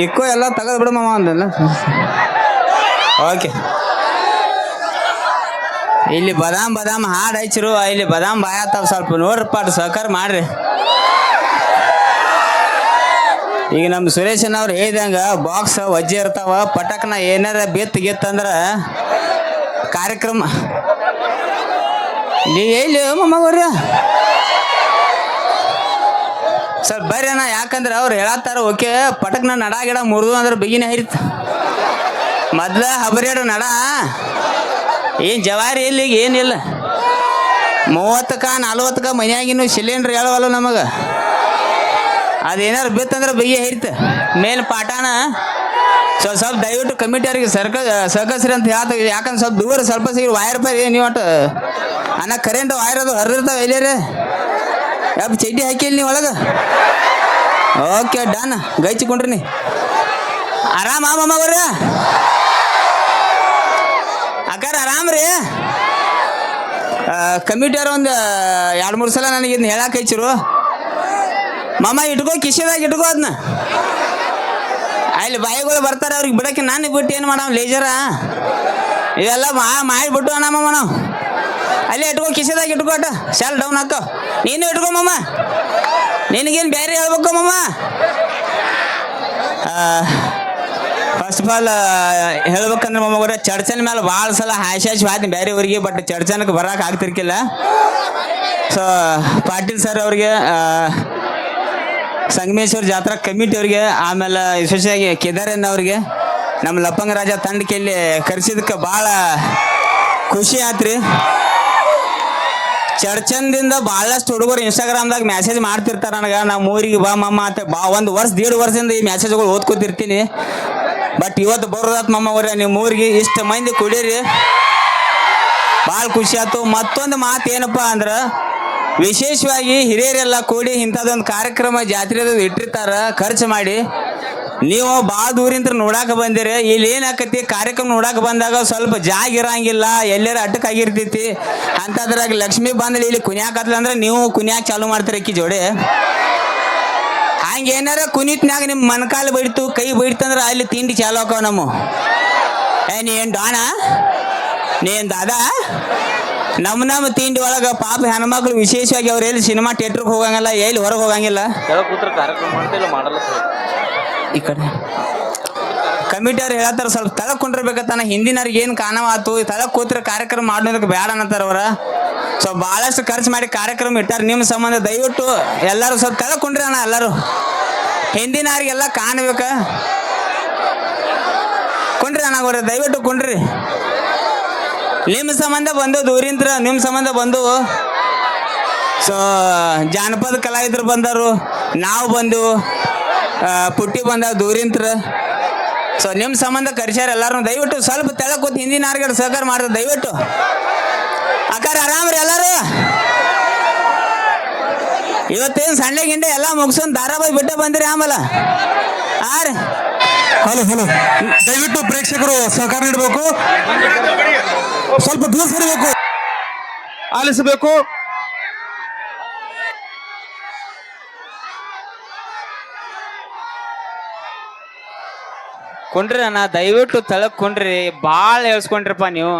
ಇಕ್ಕೋ ಎಲ್ಲ ತೆಗೆದು ಬಿಡು ಮಾವ ಅಂದಲ್ಲ. ಓಕೆ ಇಲ್ಲಿ ಬದಾಮ್ ಬದಾಮ್ ಹಾಡು ಹಚ್ಚಿರು. ಇಲ್ಲಿ ಬದಾಮ್ ಬಾಯತ್ತಾವ ಸ್ವಲ್ಪ ನೋಡ್ರಪ್ಪ ಅದು ಸಹಕಾರ ಮಾಡ್ರಿ. ಈಗ ನಮ್ಮ ಸುರೇಶನ್ ಅವ್ರು ಹೇಳಿದಂಗ ಬಾಕ್ಸ್ ವಜ್ಜೆ ಇರ್ತಾವ. ಪಟಕ್ನ ಏನಾರ ಬಿತ್ತು ಗಿತ್ತಂದ್ರ ಕಾರ್ಯಕ್ರಮ. ನೀ ಎಲ್ಲಿ ಮಮ್ಮವ್ರ ಸರ್, ಬರ್ರಿ ಅಣ್ಣ, ಯಾಕಂದ್ರೆ ಅವ್ರು ಹೇಳತ್ತಾರ, ಓಕೆ, ಪಟಕ್ನ ನಡ ಗಿಡ ಮುರಿದು ಅಂದ್ರೆ ಬಿಗಿನ ಹರಿತ. ಮೊದ್ಲ ಹಬರೇಡು ನಡ. ಏನು ಜವಾರಿ ಇಲ್ಲ ಈಗ, ಏನಿಲ್ಲ. ಮೂವತ್ತಕ್ಕ ನಲ್ವತ್ತಕ್ಕ ಮನ್ಯಾಗಿನ್ನು ಸಿಲಿಂಡ್ರ್ ಹೇಳವಲ್ಲ ನಮಗೆ. ಅದೇನಾರು ಬಿತ್ತಂದ್ರೆ ಬಿಗಿ ಹರಿತ. ಮೇಲ್ ಪಾಠಾನ ಸ್ವಲ್ಪ ಸ್ವಲ್ಪ ದಯವಿಟ್ಟು ಕಮಿಟಿ ಅವ್ರಿಗೆ ಸರ್ಕ, ಸರ್ಕಸ್ರಿ ಅಂತ ಹೇಳ್ತೀವಿ ಯಾಕಂದ್ರೆ ಸ್ವಲ್ಪ ದೂರ ಸ್ವಲ್ಪ ಸಿಗಿ ವಾಯರ್ ಪೈ ನೀವು ಅನ್ನ ಕರೆಂಟ್ ವೈರ್ ಅದು ಹರಿದಿರ್ತಾವೆ ಎಲ್ಲೇರಿ? ಯಾಕೆ ಚಡ್ಡಿ ಹಾಕಿಲ್ಲ ನೀವು ಒಳಗೆ? Okay, done. ಗೈಚಿಕೊಂಡ್ರಿ ನೀ. ಆರಾಮ ಮಾಮ ಅವ್ರ ಅಕ್ಕಾರ ಆರಾಮ್ ರೀ ಕಮಿಟಿಯವ್ರು ಒಂದು, ಎರಡು, ಮೂರು ಸಲ ನನಗೆ ಇದನ್ನ ಹೇಳಕ್ಕೆ ಹಚ್ಚಿರು ಮಾಮ, ಇಟ್ಕೋ, ಕಿಶೆದಾಗ ಇಟ್ಕೋ ಅದನ್ನ ಅಲ್ಲಿ ಬಾಯಿಗಳು ಬರ್ತಾರೆ, ಅವ್ರಿಗೆ ಬಿಡಕ್ಕೆ ನಾನು ಬಿಟ್ಟು ಏನು ಮಾಡೋ ಲೇಜರ? ಇದೆಲ್ಲ ಮಾಡಿಬಿಟ್ಟು ಅಣ್ಣ, ಮಾಮ, ನಾವು. ಅಲ್ಲೇ ಇಟ್ಕೋ ಕಿಸೆದಾಗ ಇಟ್ಕೋಟ ಶಾಲ್ ಡೌನ್ ಹಾಕೋ. ನೀನು ಇಟ್ಕೋ ಮಮ್ಮ ನಿನಗೇನು ಬೇರೆ ಹೇಳ್ಬೇಕು ಮಮ್ಮ ಫಸ್ಟ್ ಆಫ್ ಆಲ್ ಹೇಳ್ಬೇಕಂದ್ರೆ ಮಮ್ಮಗರ ಚರ್ಚನ ಮೇಲೆ ಭಾಳ ಸಲ ಹಾಶ್ ಹಾಶ್ ಬೇರೆ ಬೇರೆಯವ್ರಿಗೆ ಬಟ್ ಚರ್ಚನಕ್ಕೆ ಬರಕ್ಕೆ ಆಗ್ತಿರ್ಕಿಲ್ಲ. ಸೊ ಪಾಟೀಲ್ ಸರ್ ಅವ್ರಿಗೆ ಸಂಗಮೇಶ್ವರ ಜಾತ್ರಾ ಕಮಿಟಿ ಅವ್ರಿಗೆ, ಆಮೇಲೆ ವಿಶೇಷವಾಗಿ ಕೇದಾರಣ್ಣ ಅವ್ರಿಗೆ, ನಮ್ಮ ಲಪ್ಪಂಗ ರಾಜ ತಂಡಕ್ಕೆ ಇಲ್ಲಿ ಕರೆಸಿದಕ್ಕೆ ಭಾಳ ಖುಷಿ ಆತ್ರಿ. ಚರ್ಚನ್ದಿಂದ ಬಹಳಷ್ಟು ಹುಡುಗರು ಇನ್ಸ್ಟಾಗ್ರಾಮ್ದಾಗ ಮೆಸೇಜ್ ಮಾಡ್ತಿರ್ತಾರೆ ನನಗ ನಮ್ಮ ಊರಿಗೆ ಬಾ ಮಮ್ಮ ಅಂತ. ಬಾ, ಒಂದು ವರ್ಷ, ದೇಡ್ ವರ್ಷದಿಂದ ಈ ಮೆಸೇಜ್ಗಳು ಓದ್ಕೊತಿರ್ತೀನಿ. ಬಟ್ ಇವತ್ತು ಬರೋದಾತ್ ಮಮ್ಮ ಅವ್ರೆ ನಿಮ್ಮ ಊರಿಗೆ ಇಷ್ಟು ಮಂದಿ ಕುಡೀರಿ. ಭಾಳ ಖುಷಿ ಆಯ್ತು. ಮತ್ತೊಂದು ಮಾತು ಏನಪ್ಪ ಅಂದ್ರೆ, ವಿಶೇಷವಾಗಿ ಹಿರಿಯರೆಲ್ಲ ಕೂಡಿ ಇಂಥದ್ದೊಂದು ಕಾರ್ಯಕ್ರಮ ಜಾತ್ರೆದು ಇಟ್ಟಿರ್ತಾರ, ಖರ್ಚು ಮಾಡಿ. ನೀವು ಬಾ ದೂರಿಂದ ನೋಡಾಕ ಬಂದಿರಿ. ಇಲ್ಲಿ ಏನಾಕತಿ? ಕಾರ್ಯಕ್ರಮ ನೋಡಾಕ ಬಂದಾಗ ಸ್ವಲ್ಪ ಜಾಗ ಇರಂಗಿಲ್ಲ. ಎಲ್ಲರ ಅಟ್ಟಕ್ಕೆ ಆಗಿರ್ತೈತಿ. ಅಂಥದ್ರಾಗ ಲಕ್ಷ್ಮಿ ಬಂದ್ಲಿ ಇಲ್ಲಿ ಕುನ್ಯಾಕತ್ಲ ಅಂದ್ರೆ ನೀವು ಕುನ್ಯಾಕ ಚಾಲು ಮಾಡ್ತೀರಿ ಅಕ್ಕಿ ಜೋಡಿ. ಹಂಗೆ ಏನಾರ ಕುನಿತ್ನಾಗ ನಿಮ್ಮ ಮನ್ಕಾಲು ಬೈಡ್ತು, ಕೈ ಬೈಡ್ತಂದ್ರೆ ಅಲ್ಲಿ ತಿಂಡಿ ಚಾಲು ಹಾಕವ ನಮ್ಮ. ಏ ನೀನ್ ಡಾಣ? ನೀನ್ ದಾದ? ನಮ್ಮ ನಮ್ಮ ತಿಂಡಿ ಒಳಗ ಪಾಪ ಹೆಣ್ಮಕ್ಳು ವಿಶೇಷವಾಗಿ ಅವ್ರು ಎಲ್ಲಿ ಸಿನಿಮಾ ಥಿಯೇಟ್ರಿಗೆ ಹೋಗಂಗಿಲ್ಲ, ಎಲ್ಲಿ ಹೊರಗೆ ಹೋಗಂಗಿಲ್ಲ. ಈ ಕಡೆ. ಕಮಿಟಿಯವ್ರು ಹೇಳತ್ತಾರ, ಸ್ವಲ್ಪ ತಳಗ್ ಕುಂಡಿರ್ಬೇಕತ್ತಾನ ಹಿಂದಿನವ್ರಿಗೆ ಏನು ಕಾಣವಾತು? ತಲೆ ಕೂತ್ರ ಕಾರ್ಯಕ್ರಮ ಮಾಡೋದಕ್ಕೆ ಬೇಡ ಅನ್ನತ್ತಾರ ಅವ್ರ. ಸೊ, ಭಾಳಷ್ಟು ಖರ್ಚು ಮಾಡಿ ಕಾರ್ಯಕ್ರಮ ಇಟ್ಟಾರ. ನಿಮ್ಮ ಸಂಬಂಧ ದಯವಿಟ್ಟು ಎಲ್ಲರೂ ಸ್ವಲ್ಪ ತಲೆ ಕುಂಡ್ರಿ ಅಣ್ಣ, ಎಲ್ಲರೂ. ಹಿಂದಿನವ್ರಿಗೆಲ್ಲ ಕಾಣ್ಬೇಕ. ಕುಂಡ್ರಿ ಅಣ್ಣ ಅವ್ರೆ, ದಯವಿಟ್ಟು ಕುಂಡ್ರಿ ನಿಮ್ಮ ಸಂಬಂಧ ಬಂದು ದೂರಿಂತ್ರ ನಿಮ್ಮ ಸಂಬಂಧ ಬಂದು ಸೊ, ಜಾನಪದ ಕಲಾವಿದರು ಬಂದರು, ನಾವು ಬಂದು ಪುಟ್ಟಿ ಬಂದ ದೂರಿಂತ್ರ. ಸೊ ನಿಮ್ಮ ಸಂಬಂಧ ಕರ್ಸ್ಯಾರ ಎಲ್ಲಾರು ದಯವಿಟ್ಟು ಸ್ವಲ್ಪ ತೆಳ ಕೂತ್ ಹಿಂದಿನ ಆರ್ಗಡೆ ಸಹಕಾರ ಮಾಡ್ರಿ ದಯವಿಟ್ಟು. ಅಕ್ಕಾರ ಆರಾಮ್ರಿ ಎಲ್ಲರೂ? ಇವತ್ತೇನು ಸಣ್ಣ ಗಿಂಡೆ ಎಲ್ಲ ಮುಗಿಸ್ಕೊಂಡು ಧಾರಾವಾಹಿ ಬಿಟ್ಟು ಬಂದಿರಿ ಆಮೇಲೆ? ಆ ರೀ ಹಲೋ ಹಲೋ. ದಯವಿಟ್ಟು ಪ್ರೇಕ್ಷಕರು ಸಹಕಾರ ನೀಡಬೇಕು. ಸ್ವಲ್ಪ ದೂರ ಸರಿಬೇಕು. ಆಲಿಸಬೇಕು. ಕುಂಡ್ರಿ ಅಣ್ಣ ದಯವಿಟ್ಟು ತಳಕ್ ಕುಂಡ್ರಿ. ಭಾಳ ಹೇಳ್ಸ್ಕೊಂಡ್ರಪ್ಪ ನೀವು.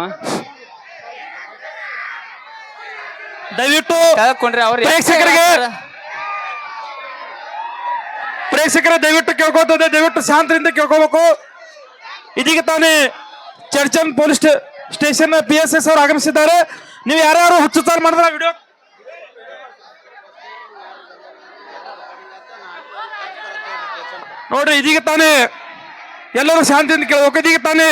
ದಯವಿಟ್ಟು ತಳಗ್ ಕುಂಡ್ರಿ ಅವ್ರು ಪ್ರೇಕ್ಷಕರಿಗೆ- ಪ್ರೇಕ್ಷಕರ ದಯವಿಟ್ಟು ಕೇಳ್ಕೊತದೆ ದಯವಿಟ್ಟು ಶಾಂತರಿಂದ ಕೇಳ್ಕೋಬೇಕು ಇದೀಗ ತಾನೇ ಚರ್ಚನ್ police station P S S ಅವರು ಆಗಮಿಸಿದ್ದಾರೆ. ನೀವು ಯಾರ್ಯಾರು ಹುಚ್ಚುತ್ತಾರ ಮಾಡಿದ್ರೆ ವಿಡಿಯೋ ನೋಡ್ರಿ ಇದೀಗ ತಾನೇ ಎಲ್ಲರೂ ಶಾಂತಿಯಿಂದ ಕೇಳಬೇಕು ಒಕ್ಕದಿಗೆ ತಾನೇ.